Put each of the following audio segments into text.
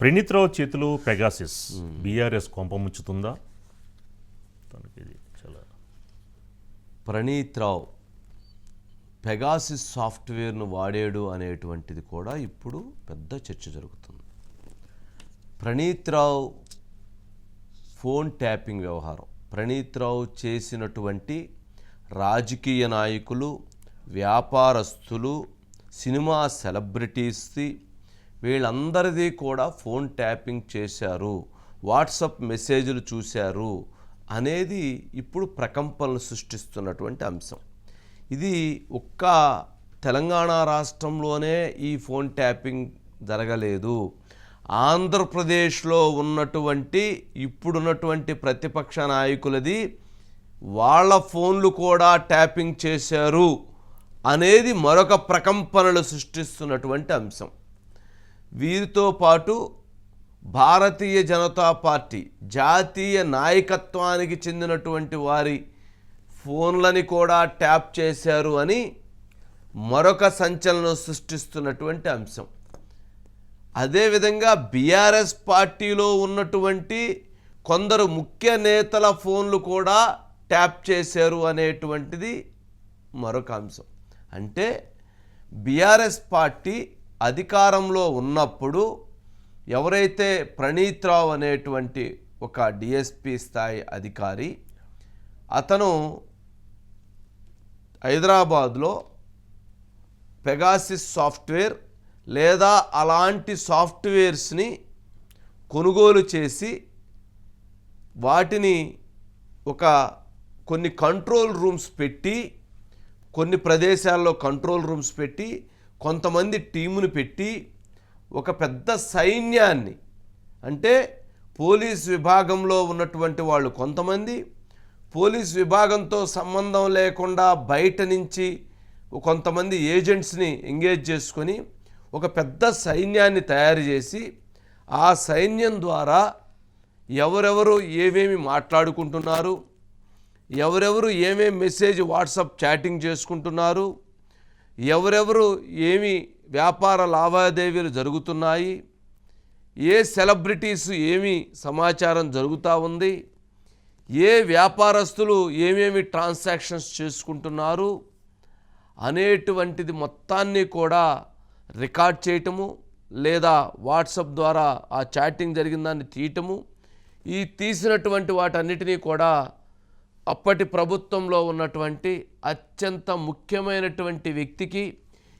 ప్రణీత్ రావు చేతిలో Pegasus. BRS కొంపముచ్చుతుందా తనకి ఇది చాలా ప్రణీత్ రావు పెగాసిస్ సాఫ్ట్వేర్ను వాడాడు అనేటువంటిది కూడా ఇప్పుడు పెద్ద చర్చ జరుగుతుంది. ప్రణీత్రావు ఫోన్ ట్యాపింగ్ వ్యవహారం. ప్రణీత్ రావు చేసినటువంటి రాజకీయ నాయకులు వ్యాపారస్తులు సినిమా సెలబ్రిటీస్ది వీళ్ళందరిది కూడా ఫోన్ ట్యాపింగ్ చేశారు వాట్సప్ మెసేజ్లు చూశారు అనేది ఇప్పుడు ప్రకంపనలు సృష్టిస్తున్నటువంటి అంశం. ఇది ఒక్క తెలంగాణ రాష్ట్రంలోనే ఈ ఫోన్ ట్యాపింగ్ జరగలేదు. ఆంధ్రప్రదేశ్లో ఉన్నటువంటి ఇప్పుడున్నటువంటి ప్రతిపక్ష నాయకులది వాళ్ళ ఫోన్లు కూడా ట్యాపింగ్ చేశారు అనేది మరొక ప్రకంపనలు సృష్టిస్తున్నటువంటి అంశం. వీరితో పాటు భారతీయ జనతా పార్టీ జాతీయ నాయకత్వానికి చెందినటువంటి వారి ఫోన్లని కూడా ట్యాప్ చేశారు అని మరొక సంచలనం సృష్టిస్తున్నటువంటి అంశం. అదేవిధంగా బీఆర్ఎస్ పార్టీలో ఉన్నటువంటి కొందరు ముఖ్య నేతల ఫోన్లు కూడా ట్యాప్ చేశారు అనేటువంటిది మరొక అంశం. అంటే బీఆర్ఎస్ పార్టీ అధికారంలో ఉన్నప్పుడు ఎవరైతే ప్రణీత్ రావు అనేటువంటి ఒక డిఎస్పి స్థాయి అధికారి అతను హైదరాబాద్లో పెగాసిస్ సాఫ్ట్వేర్ లేదా అలాంటి సాఫ్ట్వేర్స్ని కొనుగోలు చేసి వాటిని ఒక కొన్ని కంట్రోల్ రూమ్స్ పెట్టి కొన్ని ప్రదేశాల్లో కంట్రోల్ రూమ్స్ పెట్టి కొంతమంది టీమును పెట్టి ఒక పెద్ద సైన్యాన్ని అంటే పోలీస్ విభాగంలో ఉన్నటువంటి వాళ్ళు కొంతమంది పోలీస్ విభాగంతో సంబంధం లేకుండా బయట నుంచి కొంతమంది ఏజెంట్స్ని ఎంగేజ్ చేసుకొని ఒక పెద్ద సైన్యాన్ని తయారు చేసి ఆ సైన్యం ద్వారా ఎవరెవరు ఏమేమి మాట్లాడుకుంటున్నారు ఎవరెవరు ఏమేమి మెసేజ్ వాట్సాప్ చాటింగ్ చేసుకుంటున్నారు ఎవరెవరు ఏమి వ్యాపార లావాదేవీలు జరుగుతున్నాయి? ఏ సెలబ్రిటీస్ ఏమి సమాచారం జరుగుతూ ఉంది? ఏ వ్యాపారస్తులు ఏమేమి ట్రాన్సాక్షన్స్ చేసుకుంటున్నారు? అనేటువంటిది మొత్తాన్ని కూడా రికార్డ్ చేయటము లేదా వాట్సప్ ద్వారా ఆ చాటింగ్ జరిగిన దాన్ని తీయటము ఈ తీసినటువంటి వాటన్నిటినీ కూడా అప్పటి ప్రభుత్వంలో ఉన్నటువంటి అత్యంత ముఖ్యమైనటువంటి వ్యక్తికి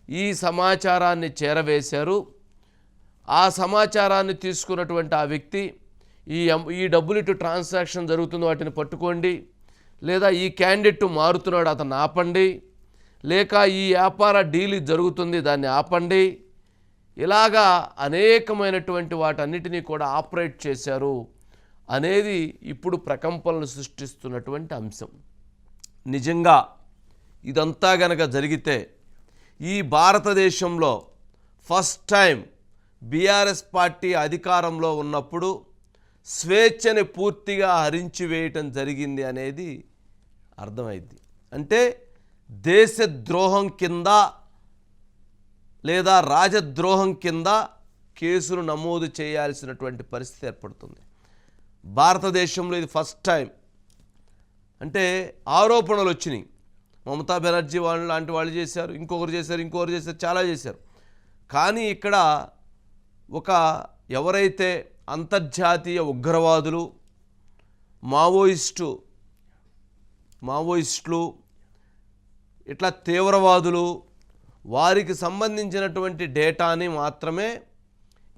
ఈ సమాచారాన్ని చేరవేశారు. ఆ సమాచారాన్ని తీసుకున్నటువంటి ఆ వ్యక్తి ఈ ఈ డబ్బులు ఇటు ట్రాన్సాక్షన్ జరుగుతుంది వాటిని పట్టుకోండి లేదా ఈ క్యాండిడేట్ మారుతున్నాడు అతను ఆపండి లేక ఈ వ్యాపార డీల్ జరుగుతుంది దాన్ని ఆపండి. ఇలాగా అనేకమైనటువంటి వాటన్నిటినీ కూడా ఆపరేట్ చేశారు. అనేది ఇప్పుడు ప్రకంపనలు సృష్టిస్తున్నటువంటి అంశం. నిజంగా ఇదంతా గనక జరిగితే ఈ భారతదేశంలో ఫస్ట్ టైం బీఆర్ఎస్ పార్టీ అధికారంలో ఉన్నప్పుడు స్వేచ్ఛని పూర్తిగా హరించి వేయటం జరిగింది అనేది అర్థమైంది. అంటే దేశద్రోహం కింద లేదా రాజద్రోహం కింద కేసులు నమోదు చేయాల్సినటువంటి పరిస్థితి ఏర్పడుతుంది. భారతదేశంలో ఇది ఫస్ట్ టైం అంటే ఆరోపణలు వచ్చినాయి. మమతా బెనర్జీ వాళ్ళు లాంటి వాళ్ళు చేశారు ఇంకొకరు చేశారు ఇంకొకరు చేశారు చాలా చేశారు. కానీ ఇక్కడ ఒక ఎవరైతే అంతర్జాతీయ ఉగ్రవాదులు మావోయిస్టు మావోయిస్టులు ఇట్లా తీవ్రవాదులు వారికి సంబంధించినటువంటి డేటాని మాత్రమే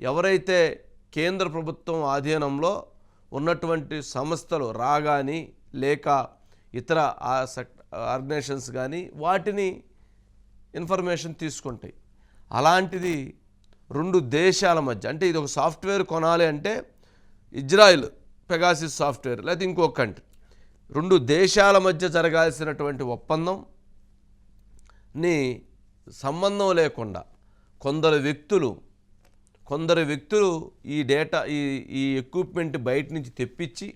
ఎవరైతే కేంద్ర ప్రభుత్వం ఆధీనంలో ఉన్నటువంటి సంస్థలు రాగాని లేక ఇతర సెక్ ఆర్గనైజేషన్స్ కానీ వాటిని ఇన్ఫర్మేషన్ తీసుకుంటాయి. అలాంటిది రెండు దేశాల మధ్య అంటే ఇది ఒక సాఫ్ట్వేర్ కొనాలి అంటే ఇజ్రాయిల్ పెగాసిస్ సాఫ్ట్వేర్ లేదా ఇంకో కంట్రీ. రెండు దేశాల మధ్య జరగాల్సినటువంటి ఒప్పందంని సంబంధం లేకుండా కొందరు వ్యక్తులు కొందరు వ్యక్తులు ఈ డేటా ఈ ఈ ఎక్విప్మెంట్ బయట నుంచి తెప్పించి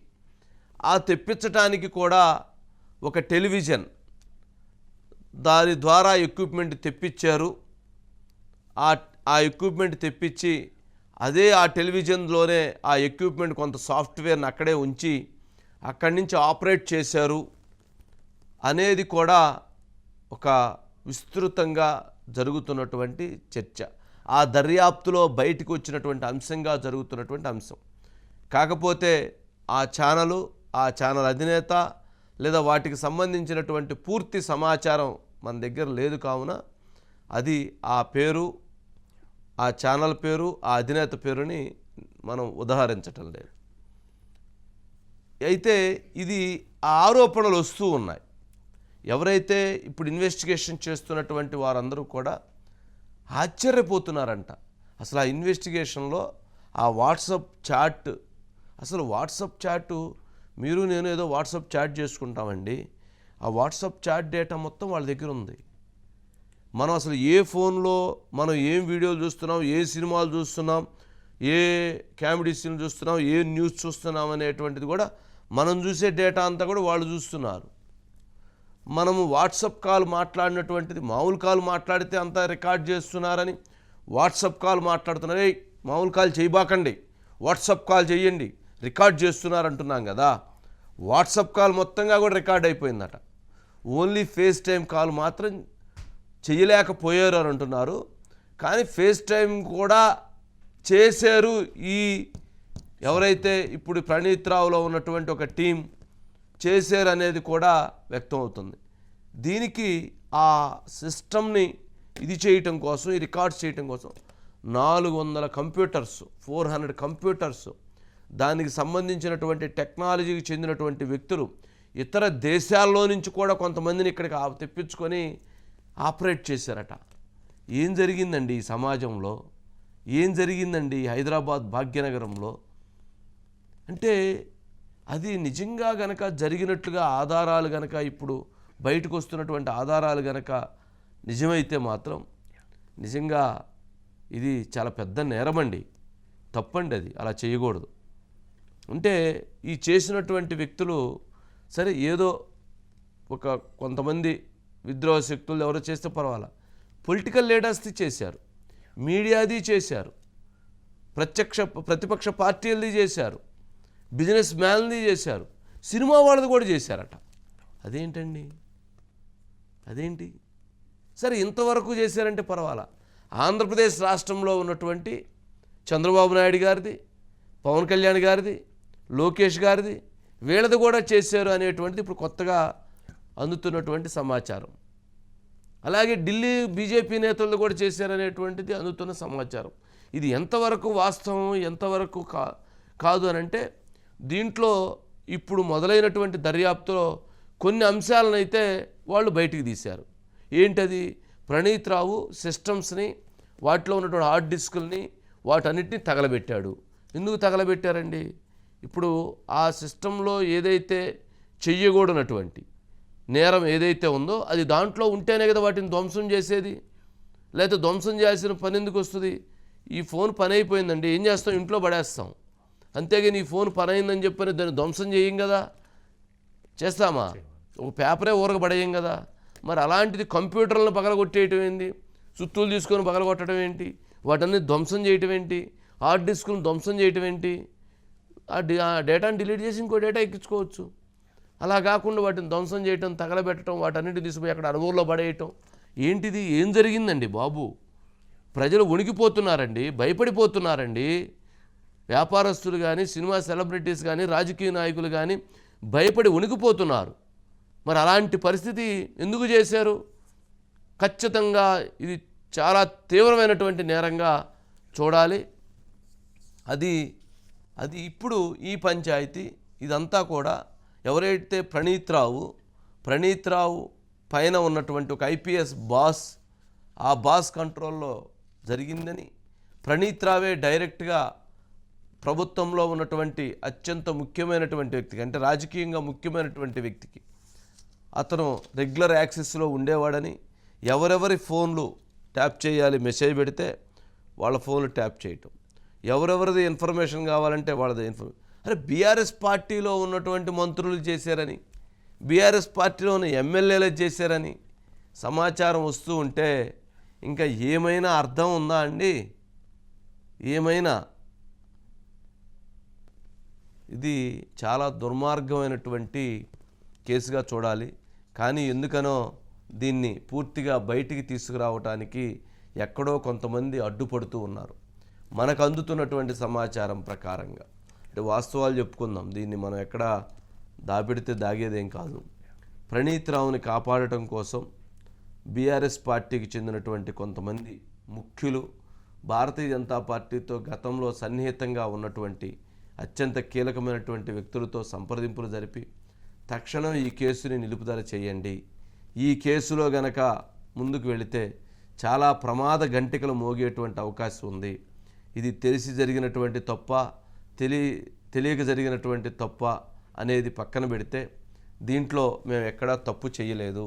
ఆ తెప్పించటానికి కూడా ఒక టెలివిజన్ దాని ద్వారా ఎక్విప్మెంట్ తెప్పించారు. ఆ ఆ ఎక్విప్మెంట్ తెప్పించి అదే ఆ టెలివిజన్లోనే ఆ ఎక్విప్మెంట్ కొంత సాఫ్ట్వేర్ని అక్కడే ఉంచి అక్కడి నుంచి ఆపరేట్ చేశారు అనేది కూడా ఒక విస్తృతంగా జరుగుతున్నటువంటి చర్చ. ఆ దర్యాప్తులో బయటకు వచ్చినటువంటి అంశంగా జరుగుతున్నటువంటి అంశం. కాకపోతే ఆ ఛానలు ఆ ఛానల్ అధినేత లేదా వాటికి సంబంధించినటువంటి పూర్తి సమాచారం మన దగ్గర లేదు కావున అది ఆ పేరు ఆ ఛానల్ పేరు ఆ అధినేత పేరుని మనం ఉదహరించటం లేదు. అయితే ఇది ఆ ఆరోపణలు వస్తూ ఉన్నాయి. ఎవరైతే ఇప్పుడు ఇన్వెస్టిగేషన్ చేస్తున్నటువంటి వారందరూ కూడా ఆశ్చర్యపోతున్నారంట. అసలు ఆ ఇన్వెస్టిగేషన్లో ఆ వాట్సప్ చాట్ అసలు వాట్సప్ చాట్ మీరు నేను ఏదో వాట్సప్ చాట్ చేసుకుంటామండి. ఆ వాట్సప్ చాట్ డేటా మొత్తం వాళ్ళ దగ్గర ఉంది. మనం అసలు ఏ ఫోన్లో మనం ఏం వీడియోలు చూస్తున్నాం ఏ సినిమాలు చూస్తున్నాం ఏ కామెడీ సీన్లు చూస్తున్నాం ఏ న్యూస్ చూస్తున్నాం అనేటువంటిది కూడా మనం చూసే డేటా అంతా కూడా వాళ్ళు చూస్తున్నారు. మనము వాట్సప్ కాల్ మాట్లాడినటువంటిది మామూలు కాల్ మాట్లాడితే అంతా రికార్డ్ చేస్తున్నారని వాట్సప్ కాల్ మాట్లాడుతున్నారే. మామూలు కాల్ చేయబాకండి వాట్సప్ కాల్ చేయండి రికార్డ్ చేస్తున్నారు అంటున్నాం కదా. వాట్సప్ కాల్ మొత్తంగా కూడా రికార్డ్ అయిపోయిందట. ఓన్లీ ఫేస్ టైం కాల్ మాత్రం చేయలేకపోయారు అని అంటున్నారు. కానీ ఫేస్ టైం కూడా చేశారు ఈ ఎవరైతే ఇప్పుడు ప్రణీత్ రావులో ఉన్నటువంటి ఒక టీం చేశారనేది కూడా వ్యక్తం అవుతుంది దీనికి ఆ సిస్టమ్ని ఇది చేయటం కోసం ఈ రికార్డ్స్ చేయటం కోసం నాలుగు వందల కంప్యూటర్స్ ఫోర్ హండ్రెడ్ కంప్యూటర్స్ దానికి సంబంధించినటువంటి టెక్నాలజీకి చెందినటువంటి వ్యక్తులు ఇతర దేశాల్లో నుంచి కూడా కొంతమందిని ఇక్కడికి ఆ- తెప్పించుకొని ఆపరేట్ చేశారట. ఏం జరిగిందండి ఈ సమాజంలో? ఏం జరిగిందండి హైదరాబాద్ భాగ్యనగరంలో? అంటే అది నిజంగా గనక జరిగినట్లుగా ఆధారాలు గనక ఇప్పుడు బయటకు వస్తున్నటువంటి ఆధారాలు గనక నిజమైతే మాత్రం నిజంగా ఇది చాలా పెద్ద నేరమండి. తప్పండి అది. అలా చేయకూడదు. అంటే ఈ చేసినటువంటి వ్యక్తులు సరే ఏదో ఒక కొంతమంది విద్రోహ శక్తులు ఎవరో చేస్తే పర్వాలా. పొలిటికల్ లీడర్స్ది చేశారు. మీడియాది చేశారు. ప్రత్యక్ష ప్రతిపక్ష పార్టీలది చేశారు. బిజినెస్ మ్యాన్ది చేశారు. సినిమా వాళ్ళది కూడా చేశారట. అదేంటండి? అదేంటి? సరే ఇంతవరకు చేశారంటే పర్వాలా. ఆంధ్రప్రదేశ్ రాష్ట్రంలో ఉన్నటువంటి చంద్రబాబు నాయుడు గారిది పవన్ కళ్యాణ్ గారిది లోకేష్ గారిది వీళ్ళది కూడా చేశారు అనేటువంటిది ఇప్పుడు కొత్తగా అందుతున్నటువంటి సమాచారం. అలాగే ఢిల్లీ బీజేపీ నేతలు కూడా చేశారనేటువంటిది అందుతున్న సమాచారం. ఇది ఎంతవరకు వాస్తవం ఎంతవరకు కా కాదు అనంటే దీంట్లో ఇప్పుడు మొదలైనటువంటి దర్యాప్తులో కొన్ని అంశాలను అయితే వాళ్ళు బయటికి తీశారు. ఏంటది? ప్రణీత్ రావు సిస్టమ్స్ని వాటిలో ఉన్నటువంటి హార్డ్ డిస్కుల్ని వాటన్నిటిని తగలబెట్టాడు. ఎందుకు తగలబెట్టారండి? ఇప్పుడు ఆ సిస్టంలో ఏదైతే చెయ్యకూడనటువంటి నేరం ఏదైతే ఉందో అది దాంట్లో ఉంటేనే కదా వాటిని ధ్వంసం చేసేది. లేకపోతే ధ్వంసం చేయాల్సిన పని ఎందుకు వస్తుంది? ఈ ఫోన్ పని అయిపోయిందండి ఏం చేస్తాం? ఇంట్లో పడేస్తాం. అంతేగాని ఈ ఫోన్ పని అయిందని చెప్పని దాన్ని ధ్వంసం చేయం కదా? చేస్తామా? ఒక పేపరే ఊరక కదా. మరి అలాంటిది కంప్యూటర్లను పగలగొట్టేయటం ఏంటి సుత్తులు తీసుకొని పగలగొట్టడం ఏంటి? వాటన్ని ధ్వంసం చేయటం ఏంటి? హార్డ్ డిస్క్ను ధ్వంసం చేయటం ఏంటి? ఆ ఆ డేటాను డిలీట్ చేసి ఇంకో డేటా ఎక్కించుకోవచ్చు. అలా కాకుండా వాటిని ధ్వంసం చేయటం తగలబెట్టడం వాటన్నిటి తీసుకుపోయి అక్కడ అడవుల్లో పడేయటం. ఏంటిది? ఏం జరిగిందండి బాబు? ప్రజలు ఉనికిపోతున్నారండి భయపడిపోతున్నారండి. వ్యాపారస్తులు కానీ సినిమా సెలబ్రిటీస్ కానీ రాజకీయ నాయకులు కానీ భయపడి ఉనికిపోతున్నారు మరి అలాంటి పరిస్థితి ఎందుకు చేశారు? ఖచ్చితంగా ఇది చాలా తీవ్రమైనటువంటి నేరంగా చూడాలి. అది అది ఇప్పుడు ఈ పంచాయతీ ఇదంతా కూడా ఎవరైతే ప్రణీత్ రావు ప్రణీత్ రావు పైన ఉన్నటువంటి ఒక ఐపీఎస్ బాస్ ఆ బాస్ కంట్రోల్లో జరిగిందని ప్రణీత్ రావే డైరెక్ట్గా ప్రభుత్వంలో ఉన్నటువంటి అత్యంత ముఖ్యమైనటువంటి వ్యక్తికి అంటే రాజకీయంగా ముఖ్యమైనటువంటి వ్యక్తికి అతను రెగ్యులర్ యాక్సెస్లో ఉండేవాడని ఎవరెవరి ఫోన్లు ట్యాప్ చేయాలి మెసేజ్ పెడితే వాళ్ళ ఫోన్లు ట్యాప్ చేయటం. ఎవరెవరిది ఇన్ఫర్మేషన్ కావాలంటే వాళ్ళది ఇన్ఫర్మేషన్ అరే బీఆర్ఎస్ పార్టీలో ఉన్నటువంటి మంత్రులు చేశారని బీఆర్ఎస్ పార్టీలో ఉన్న ఎమ్మెల్యేలు చేశారని సమాచారం వస్తూ ఉంటే ఇంకా ఏమైనా అర్థం ఉందా అండి? ఏమైనా? ఇది చాలా దుర్మార్గమైనటువంటి కేసుగా చూడాలి. కానీ ఎందుకనో దీన్ని పూర్తిగా బయటికి తీసుకురావటానికి ఎక్కడో కొంతమంది అడ్డుపడుతూ ఉన్నారు. మనకు అందుతున్నటువంటి సమాచారం ప్రకారంగా. అంటే వాస్తవాలు చెప్పుకుందాం. దీన్ని మనం ఎక్కడ దాపెడితే దాగేదేం కాదు. ప్రణీత్ రావుని కాపాడటం కోసం బీఆర్ఎస్ పార్టీకి చెందినటువంటి కొంతమంది ముఖ్యులు భారతీయ జనతా పార్టీతో గతంలో సన్నిహితంగా ఉన్నటువంటి అత్యంత కీలకమైనటువంటి వ్యక్తులతో సంప్రదింపులు జరిపి తక్షణం ఈ కేసుని నిలుపుదల చేయండి. ఈ కేసులో గనక ముందుకు వెళితే చాలా ప్రమాద గంటికలు మోగేటువంటి అవకాశం ఉంది. ఇది తెలిసి జరిగినటువంటి తప్ప తెలి తెలియక జరిగినటువంటి తప్ప అనేది పక్కన పెడితే దీంట్లో మేము ఎక్కడా తప్పు చేయలేదు.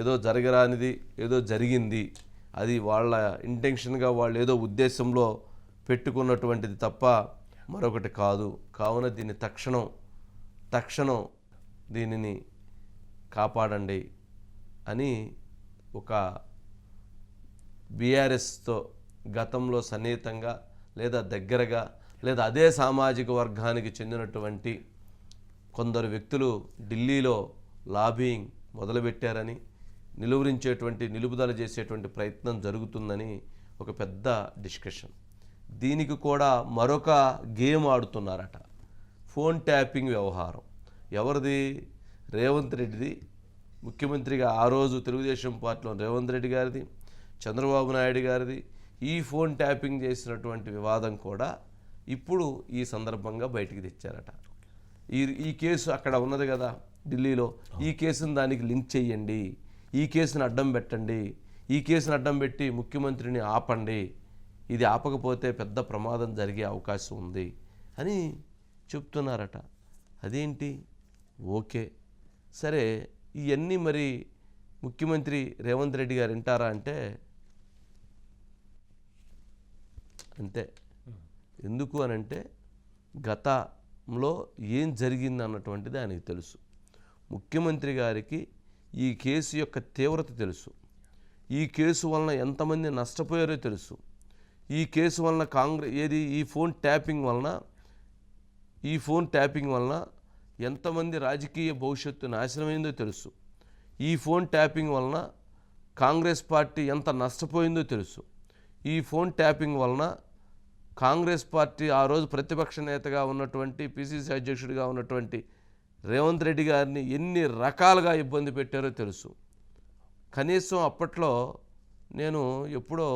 ఏదో జరగరానిది ఏదో జరిగింది. అది వాళ్ళ ఇంటెన్షన్గా వాళ్ళు ఏదో ఉద్దేశంలో పెట్టుకున్నటువంటిది తప్ప మరొకటి కాదు. కావున దీన్ని తక్షణం తక్షణం దీనిని కాపాడండి అని ఒక బీఆర్ఎస్తో గతంలో సన్నిహితంగా లేదా దగ్గరగా లేదా అదే సామాజిక వర్గానికి చెందినటువంటి కొందరు వ్యక్తులు ఢిల్లీలో లాబింగ్ మొదలుపెట్టారని నిలువరించేటువంటి నిలుపుదల చేసేటువంటి ప్రయత్నం జరుగుతుందని ఒక పెద్ద డిస్కషన్. దీనికి కూడా మరొక గేమ్ ఆడుతున్నారట. ఫోన్ ట్యాపింగ్ వ్యవహారం. ఎవరిది? రేవంత్ రెడ్డిది. ముఖ్యమంత్రిగా ఆ రోజు తెలుగుదేశం పార్టీలో రేవంత్ రెడ్డి గారిది చంద్రబాబు నాయుడు గారిది ఈ ఫోన్ ట్యాపింగ్ చేసినటువంటి వివాదం కూడా ఇప్పుడు ఈ సందర్భంగా బయటికి తెచ్చారట. ఈ ఈ కేసు అక్కడ ఉన్నది కదా ఢిల్లీలో. ఈ కేసును దానికి లింక్ చేయండి ఈ కేసును అడ్డం పెట్టండి. ఈ కేసును అడ్డం పెట్టి ముఖ్యమంత్రిని ఆపండి. ఇది ఆపకపోతే పెద్ద ప్రమాదం జరిగే అవకాశం ఉంది అని చెప్తున్నారట. అదేంటి? ఓకే. సరే ఇవన్నీ మరి ముఖ్యమంత్రి రేవంత్ రెడ్డి గారు వింటారా అంటే? అంతే. ఎందుకు అనంటే గతంలో ఏం జరిగింది అన్నటువంటిది ఆయనకు తెలుసు. ముఖ్యమంత్రి గారికి ఈ కేసు యొక్క తీవ్రత తెలుసు. ఈ కేసు వలన ఎంతమంది నష్టపోయారో తెలుసు. ఈ కేసు వలన కాంగ్రెస్ ఏది? ఈ ఫోన్ ట్యాపింగ్ వలన ఈ ఫోన్ ట్యాపింగ్ వలన ఎంతమంది రాజకీయ భవిష్యత్తు నాశనమైందో తెలుసు. ఈ ఫోన్ ట్యాపింగ్ వలన కాంగ్రెస్ పార్టీ ఎంత నష్టపోయిందో తెలుసు. ఈ ఫోన్ ట్యాపింగ్ వలన కాంగ్రెస్ పార్టీ ఆ రోజు ప్రతిపక్ష నేతగా ఉన్నటువంటి పిసిసి అధ్యక్షుడిగా ఉన్నటువంటి రేవంత్ రెడ్డి గారిని ఎన్ని రకాలుగా ఇబ్బంది పెట్టారో తెలుసు. కనీసం అప్పట్లో నేను ఎప్పుడో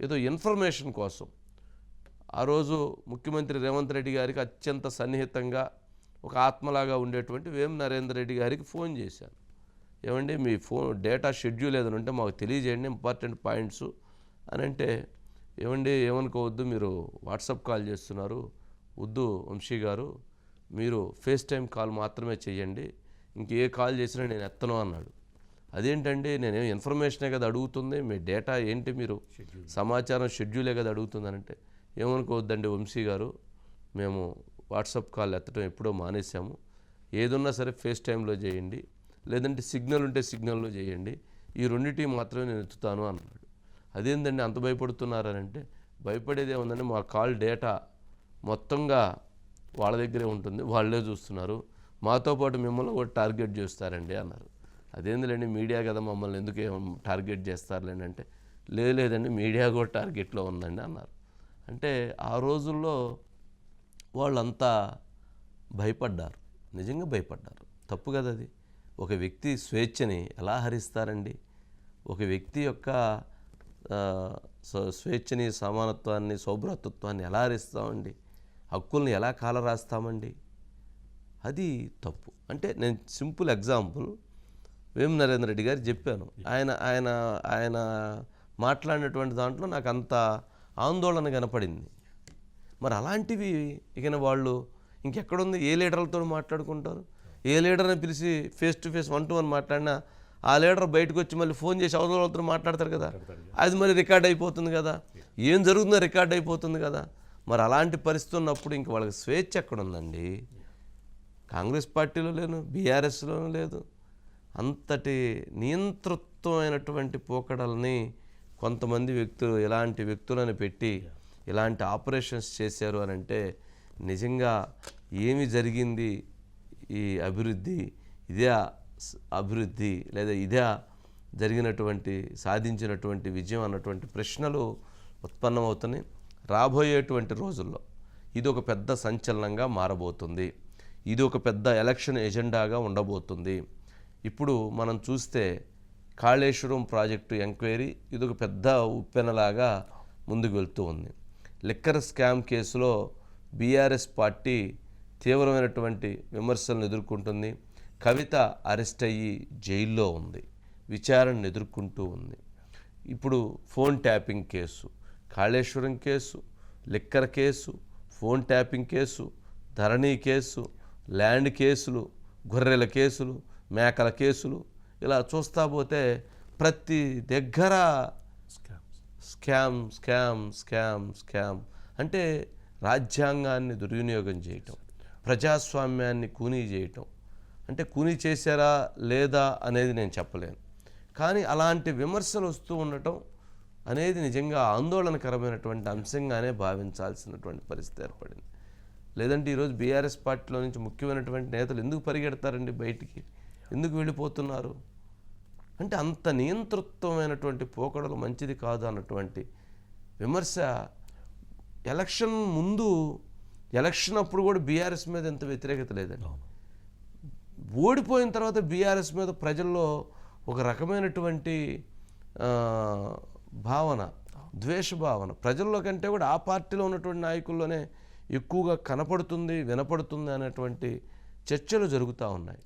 ఏదో ఇన్ఫర్మేషన్ కోసం ఆ రోజు ముఖ్యమంత్రి రేవంత్ రెడ్డి గారికి అత్యంత సన్నిహితంగా ఒక ఆత్మలాగా ఉండేటువంటి వేం నరేందర్ రెడ్డి గారికి ఫోన్ చేశాను. ఏమండి మీ ఫోన్ డేటా షెడ్యూల్ ఏదైనా ఉంటే మాకు తెలియజేయండి ఇంపార్టెంట్ పాయింట్స్ అని అంటే ఏమండి ఏమనుకోవద్దు మీరు వాట్సాప్ కాల్ చేస్తున్నారు. వద్దు వంశీ గారు మీరు ఫేస్ టైం కాల్ మాత్రమే చెయ్యండి ఇంకే కాల్ చేసినా నేను ఎత్తను అన్నాడు. అదేంటండి నేనేం ఇన్ఫర్మేషనే కదా అడుగుతుంది మీ డేటా ఏంటి మీరు? సమాచారం షెడ్యూలే కదా అడుగుతుందనంటే ఏమనుకోవద్దండి వంశీ గారు మేము వాట్సాప్ కాల్ ఎత్తడం ఎప్పుడో మానేశాము. ఏదున్నా సరే ఫేస్ టైంలో చేయండి. లేదంటే సిగ్నల్ ఉంటే సిగ్నల్లో చేయండి. ఈ రెండింటి మాత్రమే నేను ఎత్తుతాను అన్నాడు. అదేందండి అంత భయపడుతున్నారనంటే భయపడేది ఏముందంటే మా కాల్ డేటా మొత్తంగా వాళ్ళ దగ్గరే ఉంటుంది. వాళ్ళే చూస్తున్నారు. మాతో పాటు మిమ్మల్ని కూడా టార్గెట్ చేస్తారండి అన్నారు. అదేందులేండి మీడియా కదా మమ్మల్ని ఎందుకు టార్గెట్ చేస్తారులేండి అంటే లేదు లేదండి మీడియా కూడా టార్గెట్లో ఉందండి అన్నారు. అంటే ఆ రోజుల్లో వాళ్ళంతా భయపడ్డారు. నిజంగా భయపడ్డారు. తప్పు కదా అది. ఒక వ్యక్తి స్వేచ్ఛని ఎలా హరిస్తారండి? ఒక వ్యక్తి యొక్క స్వేచ్ఛని సమానత్వాన్ని సౌభ్రతత్వాన్ని ఎలా హరిస్తామండి? హక్కుల్ని ఎలా కాలరాస్తామండి? అది తప్పు. అంటే నేను సింపుల్ ఎగ్జాంపుల్ వేం నరేంద్ర రెడ్డి గారు చెప్పాను. ఆయన ఆయన ఆయన మాట్లాడినటువంటి దాంట్లో నాకు అంత ఆందోళన కనపడింది. మరి అలాంటివి ఇక వాళ్ళు ఇంకెక్కడుంది? ఏ లీడర్లతో మాట్లాడుకుంటారు? ఏ లీడర్ని పిలిచి face to face one to one మాట్లాడినా ఆ లీడర్ బయటకు వచ్చి మళ్ళీ ఫోన్ చేసి అవతల వాళ్ళతో మాట్లాడతారు కదా? అది మరి రికార్డ్ అయిపోతుంది కదా? ఏం జరుగుతుందో రికార్డ్ అయిపోతుంది కదా? మరి అలాంటి పరిస్థితి ఉన్నప్పుడు ఇంక వాళ్ళకి స్వేచ్ఛ ఎక్కడ ఉందండి కాంగ్రెస్ పార్టీలో లేను బీఆర్ఎస్లోనూ లేదు. అంతటి నియంతృత్వమైనటువంటి పోకడల్ని కొంతమంది వ్యక్తులు ఇలాంటి వ్యక్తులను పెట్టి ఇలాంటి ఆపరేషన్స్ చేశారు అని అంటే నిజంగా ఏమి జరిగింది? ఈ అభివృద్ధి ఇదే అభివృద్ధి లేదా ఇదే జరిగినటువంటి సాధించినటువంటి విజయం అన్నటువంటి ప్రశ్నలు ఉత్పన్నమవుతున్నాయి. రాబోయేటువంటి రోజుల్లో ఇది ఒక పెద్ద సంచలనంగా మారబోతుంది. ఇది ఒక పెద్ద ఎలక్షన్ ఎజెండాగా ఉండబోతుంది. ఇప్పుడు మనం చూస్తే కాళేశ్వరం ప్రాజెక్టు ఎంక్వైరీ ఇది ఒక పెద్ద ఉప్పెనలాగా ముందుకు వెళ్తూ ఉంది. లిక్కర్ స్కామ్ కేసులో బీఆర్ఎస్ పార్టీ తీవ్రమైనటువంటి విమర్శలను ఎదుర్కొంటుంది. కవిత అరెస్ట్ అయ్యి జైల్లో ఉంది. విచారణను ఎదుర్కొంటూ ఉంది. ఇప్పుడు phone tapping case Kaleshwaram case liquor case phone tapping case Dharani case land కేసులు గొర్రెల కేసులు మేకల కేసులు ఇలా చూస్తా పోతే ప్రతి దగ్గర స్కామ్ స్కామ్ స్కామ్ స్కామ్. అంటే రాజ్యాంగాన్ని దుర్వినియోగం చేయటం ప్రజాస్వామ్యాన్ని కూనీ చేయటం. అంటే కూనీ చేశారా లేదా అనేది నేను చెప్పలేను. కానీ అలాంటి విమర్శలు వస్తూ ఉండటం అనేది నిజంగా ఆందోళనకరమైనటువంటి అంశంగానే భావించాల్సినటువంటి పరిస్థితి ఏర్పడింది. లేదంటే ఈరోజు బీఆర్ఎస్ పార్టీలో నుంచి ముఖ్యమైనటువంటి నేతలు ఎందుకు పరిగెడతారండి బయటికి? ఎందుకు వెళ్ళిపోతున్నారు? అంటే అంత నియంతృత్వమైనటువంటి పోకడలు మంచిది కాదు అన్నటువంటి విమర్శ ఎలక్షన్ ముందు ఎలక్షన్ అప్పుడు కూడా బీఆర్ఎస్ మీద ఎంత వ్యతిరేకత లేదండి. ఓడిపోయిన తర్వాత బీఆర్ఎస్ మీద ప్రజల్లో ఒక రకమైనటువంటి భావన ద్వేష భావన. ప్రజల్లో కంటే కూడా ఆ పార్టీలో ఉన్నటువంటి నాయకుల్లోనే ఎక్కువగా కనపడుతుంది వినపడుతుంది అనేటువంటి చర్చలు జరుగుతూ ఉన్నాయి.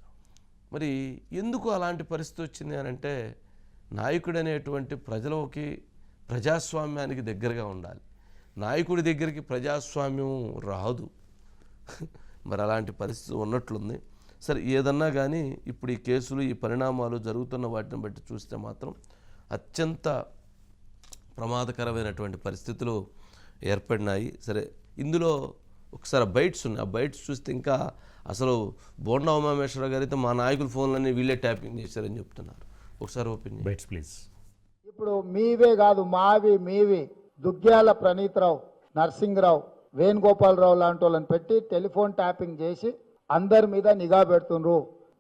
మరి ఎందుకు అలాంటి పరిస్థితి వచ్చింది అని అంటే నాయకుడు అనేటువంటి ప్రజలకి ప్రజాస్వామ్యానికి దగ్గరగా ఉండాలి. నాయకుడి దగ్గరికి ప్రజాస్వామ్యం రాదు. మరి అలాంటి పరిస్థితి ఉన్నట్లుంది. సరే ఏదన్నా కానీ ఇప్పుడు ఈ కేసులు ఈ పరిణామాలు జరుగుతున్న వాటిని బట్టి చూస్తే మాత్రం అత్యంత ప్రమాదకరమైనటువంటి పరిస్థితులు ఏర్పడినాయి. సరే ఇందులో ఒకసారి బైట్స్ ఉన్నాయి. ఆ బైట్స్ చూస్తే ఇంకా అసలు బోండా ఉమామేశ్వరరావు గారు అయితే మా నాయకుల ఫోన్లన్నీ వీళ్ళే ట్యాపింగ్ చేశారని చెప్తున్నారు. ఒకసారి ఒపీనియన్ బైట్స్ ప్లీజ్. ఇప్పుడు మీవే కాదు మావి మీవి దుగ్గ్యాల ప్రణీత్రావు నర్సింగ్రావు వేణుగోపాలరావు లాంటి వాళ్ళని పెట్టి టెలిఫోన్ ట్యాపింగ్ చేసి అందరి మీద నిఘా పెడుతుండ్రు.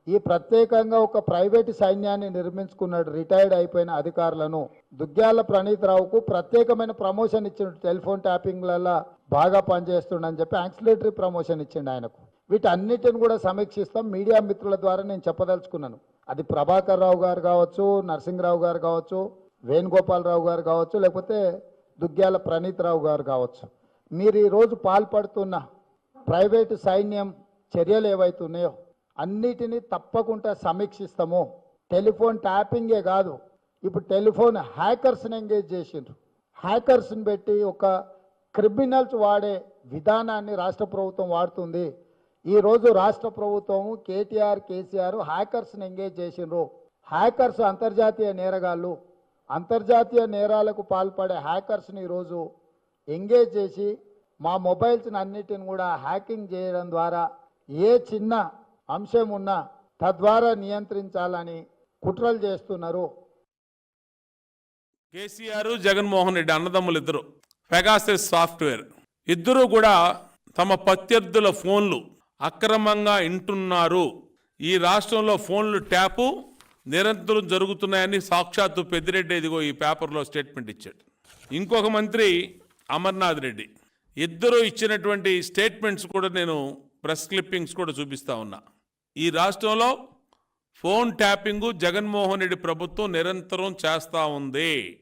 ఈ ప్రత్యేకంగా ఒక ప్రైవేటు సైన్యాన్ని నిర్మించుకున్నాడు రిటైర్డ్ అయిపోయిన అధికారులను. దుగ్గ్యాల ప్రణీత్రావుకు ప్రత్యేకమైన ప్రమోషన్ ఇచ్చిండు. టెలిఫోన్ ట్యాపింగ్లలో బాగా పనిచేస్తుండని చెప్పి యాక్సిలేటరీ ప్రమోషన్ ఇచ్చిండు ఆయనకు. వీటన్నిటిని కూడా సమీక్షిస్తాం. మీడియా మిత్రుల ద్వారా నేను చెప్పదలుచుకున్నాను. అది ప్రభాకర్ రావు గారు కావచ్చు నరసింహరావు గారు కావచ్చు వేణుగోపాలరావు గారు కావచ్చు లేకపోతే దుగ్గ్యాల ప్రణీత్ రావు గారు కావచ్చు. మీరు ఈరోజు పాల్పడుతున్న ప్రైవేటు సైన్యం చర్యలు ఏవైతున్నాయో అన్నిటినీ తప్పకుండా సమీక్షిస్తాము. టెలిఫోన్ ట్యాపింగే కాదు. ఇప్పుడు టెలిఫోన్ హ్యాకర్స్ని ఎంగేజ్ చేసిండ్రు. హ్యాకర్స్ని పెట్టి ఒక క్రిమినల్స్ వాడే విధానాన్ని రాష్ట్ర ప్రభుత్వం వాడుతుంది. ఈరోజు రాష్ట్ర ప్రభుత్వం కేటీఆర్ కేసీఆర్ హ్యాకర్స్ని ఎంగేజ్ చేసిండ్రు. హ్యాకర్స్ అంతర్జాతీయ నేరగాళ్ళు. అంతర్జాతీయ నేరాలకు పాల్పడే హ్యాకర్స్ని ఈరోజు ఎంగేజ్ చేసి మా మొబైల్స్ని అన్నిటిని కూడా హ్యాకింగ్ చేయడం ద్వారా ఏ చిన్న అంశం ఉన్న తద్వారా నియంత్రించాలని కుట్రలు చేస్తున్నారు. కేసీఆర్ జగన్మోహన్ రెడ్డి అన్నదమ్ములు ఇద్దరు. పెగాసెస్ సాఫ్ట్వేర్ ఇద్దరు కూడా తమ ప్రత్యర్థుల ఫోన్లు అక్రమంగా ఇంటున్నారు. ఈ రాష్ట్రంలో ఫోన్లు ట్యాపు నిరంతరం జరుగుతున్నాయని సాక్షాత్తు పెద్దిరెడ్డి ఇదిగో ఈ పేపర్లో స్టేట్మెంట్ ఇచ్చాడు. ఇంకొక మంత్రి అమర్నాథ్ రెడ్డి. ఇద్దరు ఇచ్చినటువంటి స్టేట్మెంట్స్ కూడా నేను ప్రెస్ క్లిప్పింగ్స్ కూడా చూపిస్తా ఉన్నా. ఈ రాష్ట్రంలో ఫోన్ ట్యాపింగు జగన్మోహన్ రెడ్డి ప్రభుత్వం నిరంతరం చేస్తూ ఉంది.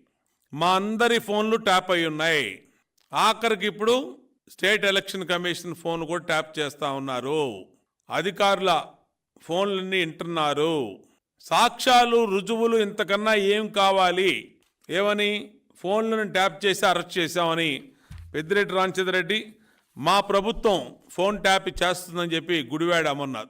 మా అందరి ఫోన్లు ట్యాప్ అయి ఉన్నాయి. ఆఖరికి ఇప్పుడు స్టేట్ ఎలక్షన్ కమిషన్ ఫోన్ కూడా ట్యాప్ చేస్తూ ఉన్నారు. అధికారుల ఫోన్లన్నీ వింటున్నారు. సాక్ష్యాలు రుజువులు ఇంతకన్నా ఏం కావాలి? ఏమని? ఫోన్లను ట్యాప్ చేసి అరెస్ట్ చేశామని పెద్దిరెడ్డి రామచంద్రరెడ్డి మా ప్రభుత్వం ఫోన్ ట్యాప్ చేస్తుందని చెప్పి గుడివాడ అమర్నాథ్